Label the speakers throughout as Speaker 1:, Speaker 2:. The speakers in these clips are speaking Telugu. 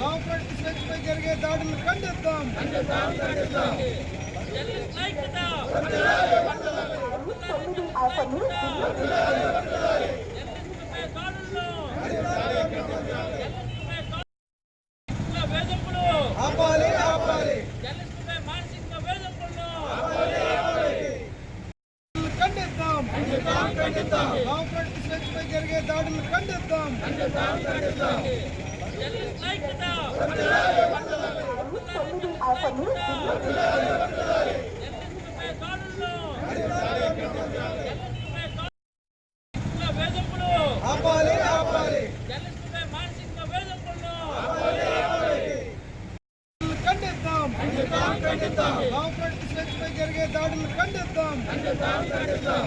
Speaker 1: ಲಾಂಗ್ జరిగే దాడులు ఖండిద్దాం ఐక్యత జరిగే దాడులు ఖండిద్దాం ఆపాలి ఆపాలి ఖండిద్దాం కాంప్లెక్స్ జరిగే దాడులు ఖండిద్దాం
Speaker 2: ఖండిద్దాం ఖండిద్దాం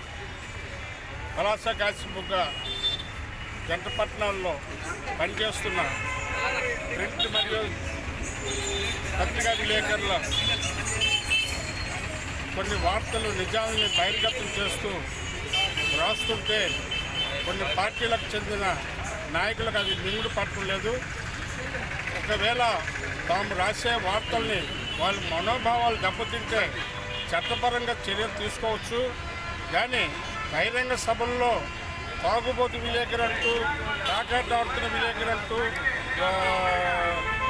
Speaker 2: పలాస కాశీబుగ్గ జంట పట్టణాల్లో పనిచేస్తున్న ప్రింట్ మరియు పత్రికా విలేకరుల కొన్ని వార్తలు నిజాలని బహిర్గతం చేస్తూ రాస్తుంటే కొన్ని పార్టీలకు చెందిన నాయకులకు అది మింగుడు పట్టడం లేదు. ఒకవేళ తాము రాసే వార్తల్ని వాళ్ళ మనోభావాలు దెబ్బతింటే చట్టపరంగా చర్యలు తీసుకోవచ్చు. కానీ బహిరంగ సభల్లో తాగుబోతు విలేకరంటూ కాకాటాడుతున్న విలేకరంటూ ఆ,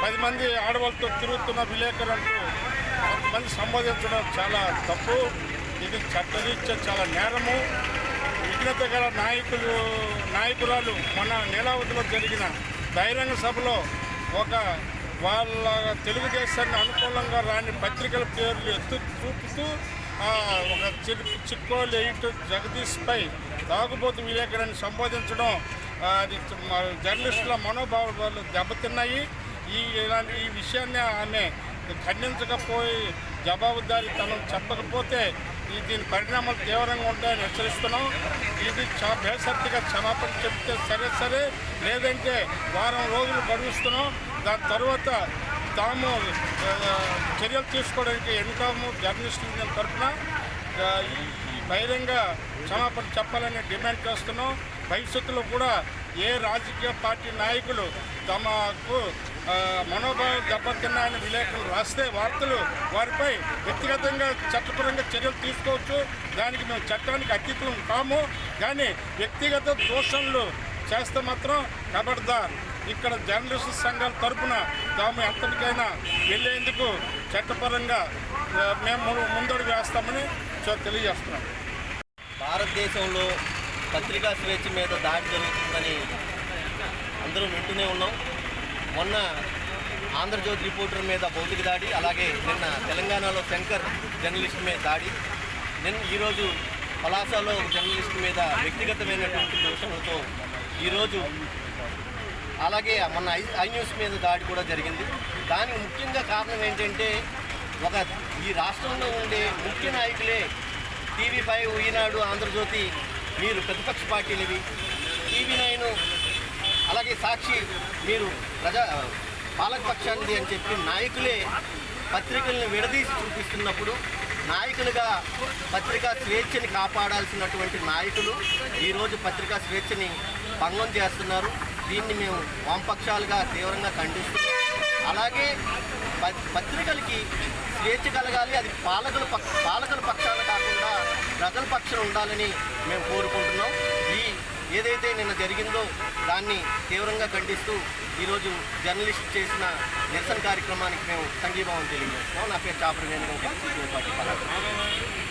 Speaker 2: పది మంది ఆడవాళ్ళతో తిరుగుతున్న విలేకరంటూ కొంతమంది సంబోధించడం చాలా తప్పు. ఇది చట్టరీత్యా చాలా నేరము. విఘ్నత గల నాయకులు నాయకురాలు మన నీలావతిలో జరిగిన బహిరంగ సభలో ఒక వాళ్ళ తెలుగుదేశాన్ని అనుకూలంగా రాని పత్రికల పేర్లు ఎత్తు చూపుతూ ఒక చిరు లేట్ ఎయిట్ జగదీష్పై తాగుబోతు విలేకరుని సంబోధించడం అది జర్నలిస్టుల మనోభావాలు దెబ్బతిన్నాయి. ఈ ఇలాంటి ఈ విషయాన్ని ఆమె ఖండించకపోయి జవాబుదారి తనం చెప్పకపోతే ఈ దీని పరిణామాలు తీవ్రంగా ఉంటాయని హెచ్చరిస్తున్నాం. ఇది చా బేసత్తిగా క్షమాపణ చెప్తే సరే సరే లేదంటే వారం రోజులు గడుస్తున్నాం దాని తర్వాత తాము చర్యలు తీసుకోవడానికి ఎన్నికము జర్నలిస్ట్ యూనియన్ తరఫున బహిరంగ క్షమాపణ చెప్పాలని డిమాండ్ చేస్తున్నాం. భవిష్యత్తులో కూడా ఏ రాజకీయ పార్టీ నాయకులు తమకు మనోభావం దెబ్బతిన్నాయని విలేకరులు రాస్తే వార్తలు వారిపై వ్యక్తిగతంగా చట్టపరంగా చర్యలు తీసుకోవచ్చు. దానికి మేము చట్టానికి అతీతులు కాము. కానీ వ్యక్తిగత దోషణలు చేస్తే మాత్రం ఖబర్దార్ ఇక్కడ జర్నలిస్టు సంఘాల తరపున తాము ఎంతటికైనా వెళ్ళేందుకు చట్టపరంగా మేము ముందడుగు వేస్తామని తెలియజేస్తున్నాం.
Speaker 3: భారతదేశంలో పత్రికా స్వేచ్ఛ మీద దాడి జరుగుతుందని అందరూ వింటూనే ఉన్నాం. మొన్న ఆంధ్రజ్యోతి రిపోర్టర్ మీద భౌతిక దాడి అలాగే నిన్న తెలంగాణలో శంకర్ జర్నలిస్ట్ మీద దాడి. నిన్న ఈరోజు పలాసలో జర్నలిస్ట్ మీద వ్యక్తిగతమైనటువంటి దోషణలతో ఈరోజు అలాగే మన ఐ ఐ న్యూస్ మీద దాడి కూడా జరిగింది. దానికి ముఖ్యంగా కారణం ఏంటంటే ఒక ఈ రాష్ట్రంలో ఉండే ముఖ్య నాయకులే టీవీ ఫైవ్ ఈనాడు ఆంధ్రజ్యోతి మీరు ప్రతిపక్ష పార్టీలవి. టీవీ నైన్ అలాగే సాక్షి మీరు ప్రజా పాలకపక్షానిది అని చెప్పి నాయకులే పత్రికలను విడదీసి చూపిస్తున్నప్పుడు నాయకులుగా పత్రికా స్వేచ్ఛని కాపాడాల్సినటువంటి నాయకులు ఈరోజు పత్రికా స్వేచ్ఛని భంగం చేస్తున్నారు. దీన్ని మేము వామపక్షాలుగా తీవ్రంగా ఖండిస్తున్నాం. అలాగే ప- పత్రికలకి స్వేచ్ఛ కలగాలి అది పాలకుల పక్ష పాలకుల పక్షాన కాకుండా ప్రజల పక్షాన ఉండాలని మేము కోరుకుంటున్నాం. ఈ ఏదైతే నిన్న జరిగిందో దాన్ని తీవ్రంగా ఖండిస్తూ ఈరోజు జర్నలిస్ట్ చేసిన నిరసన కార్యక్రమానికి మేము సంఘీభావం తెలియజేస్తున్నాం. నా పేరు చాపరి వేణుగోపాల్ పార్టీ